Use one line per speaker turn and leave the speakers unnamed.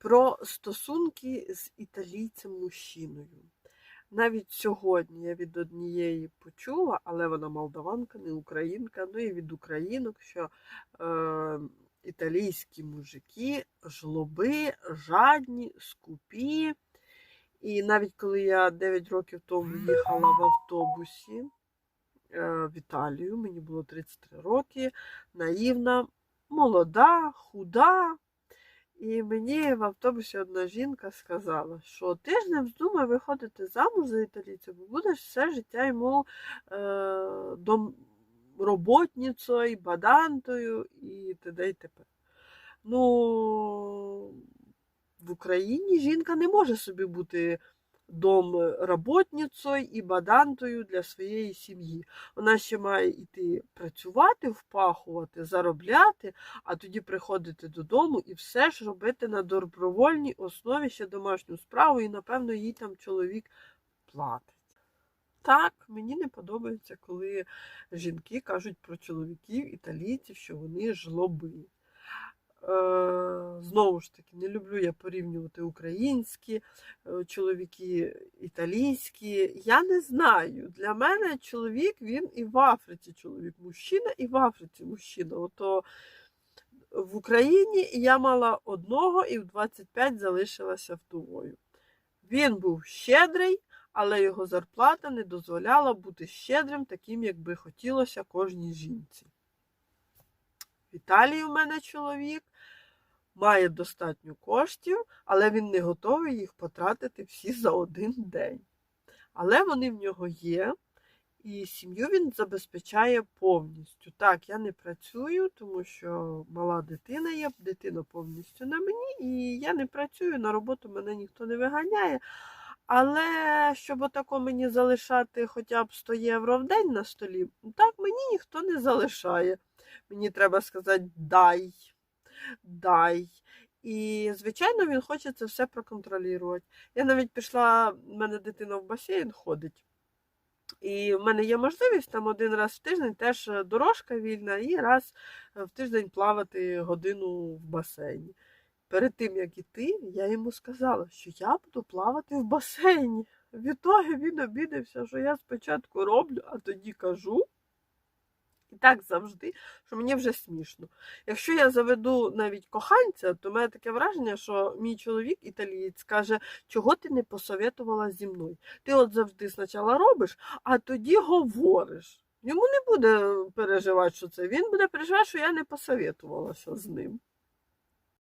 про стосунки з італійцем-мужчиною. Навіть сьогодні я від однієї почула, але вона молдаванка, не українка, ну і від українок, що е, італійські мужики жлоби, жадні, скупі. І навіть коли я 9 років тому їхала в автобусі е, в Італію, мені було 33 роки, наївна, молода, худа. І мені в автобусі одна жінка сказала, що ти ж не вздумай виходити замуж за італійця, бо будеш все життя йому е, домроботницею, бадантою і т.д. і т.п. Ну, в Україні жінка не може собі бути домработницею і бадантою для своєї сім'ї. Вона ще має йти працювати, впахувати, заробляти, а тоді приходити додому і все ж робити на добровольній основі ще домашню справу, і, напевно, їй там чоловік платить. Так, мені не подобається, коли жінки кажуть про чоловіків італійців, що вони жлоби. Е, Знову ж таки, не люблю я порівнювати українські е, чоловіки, італійські. Я не знаю. Для мене чоловік він і в Африці чоловік мужчина, і в Африці мужчина. Ото в Україні я мала одного і в 25 залишилася вдовою. Він був щедрий, але його зарплата не дозволяла бути щедрим, таким, як би хотілося кожній жінці. В Італії в мене чоловік має достатньо коштів, але він не готовий їх потратити всі за один день. Але вони в нього є, і сім'ю він забезпечає повністю. Так, я не працюю, тому що мала дитина є, дитина повністю на мені, і я не працюю, на роботу мене ніхто не виганяє. Але щоб отако мені залишати хоча б 100 євро в день на столі, так мені ніхто не залишає. Мені треба сказати дай, дай. І, звичайно, він хоче це все проконтролювати. Я навіть пішла, в мене дитина в басейн ходить. І в мене є можливість там один раз в тиждень теж дорожка вільна, і раз в тиждень плавати годину в басейні. Перед тим, як іти, я йому сказала, що я буду плавати в басейні. Відтоді він обідався, що я спочатку роблю, а тоді кажу. І так завжди, що мені вже смішно. Якщо я заведу навіть коханця, то в мене таке враження, що мій чоловік італієць каже, чого ти не посоветувала зі мною. Ти от завжди спочатку робиш, а тоді говориш. Йому не буде переживати, що це. Він буде переживати, що я не посоветувалася з ним.